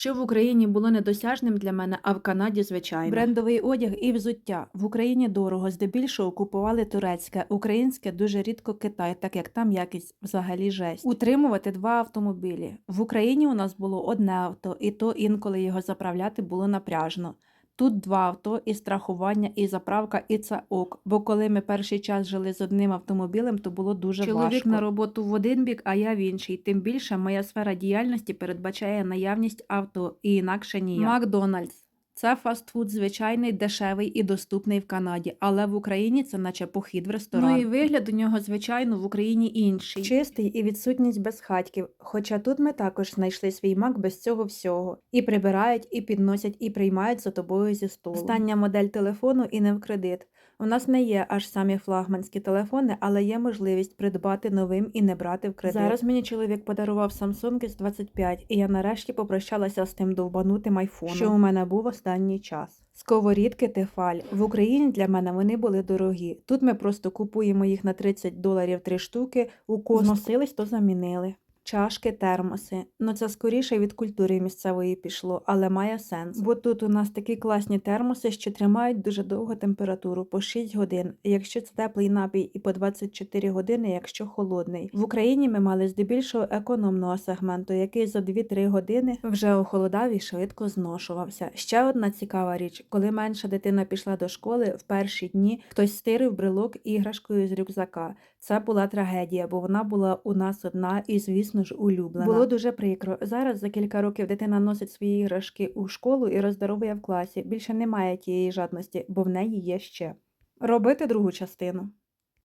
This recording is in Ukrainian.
Що в Україні було недосяжним для мене, а в Канаді звичайно. Брендовий одяг і взуття в Україні дорого, здебільшого купували турецьке, українське дуже рідко Китай, так як там якість взагалі жесть. Утримувати два автомобілі. В Україні у нас було одне авто, і то інколи його заправляти було напряжно. Тут два авто, і страхування, і заправка, і це ок. Бо коли ми перший час жили з одним автомобілем, то було дуже Чоловік важко. на на роботу в один бік, а я в інший. Тим більше моя сфера діяльності передбачає наявність авто і інакше ніяк. Макдональдс. Це фастфуд звичайний, дешевий і доступний в Канаді, але в Україні це наче похід в ресторан. Ну і вигляд у нього, звичайно, в Україні інший. Чистий і відсутність безхатьків. Хоча тут ми також знайшли свій мак без цього всього. І прибирають, і підносять, і приймають за тобою зі столу. Остання модель телефону і не в кредит. У нас не є аж самі флагманські телефони, але є можливість придбати новим і не брати в кредит. Зараз мені чоловік подарував Samsung S25, і я нарешті попрощалася з тим довбанутим айфоном, що у мене був останній час. Сковорідки Тефаль. В Україні для мене вони були дорогі. Тут ми просто купуємо їх на 30 доларів три штуки, у кого зносились, то замінили. Чашки, термоси. Ну це скоріше від культури місцевої пішло, але має сенс. Бо тут у нас такі класні термоси, що тримають дуже довго температуру по 6 годин, якщо це теплий напій, і по 24 години, якщо холодний. В Україні ми мали здебільшого економного сегменту, який за 2-3 години вже охолодав і швидко зношувався. Ще одна цікава річ, коли менша дитина пішла до школи, в перші дні хтось стирив брелок іграшкою з рюкзака. Це була трагедія, бо вона була у нас одна і, звісно ж, улюблена. Було дуже прикро. Зараз за кілька років дитина носить свої іграшки у школу і роздаровує в класі. Більше немає тієї жадності, бо в неї є ще. Робити другу частину.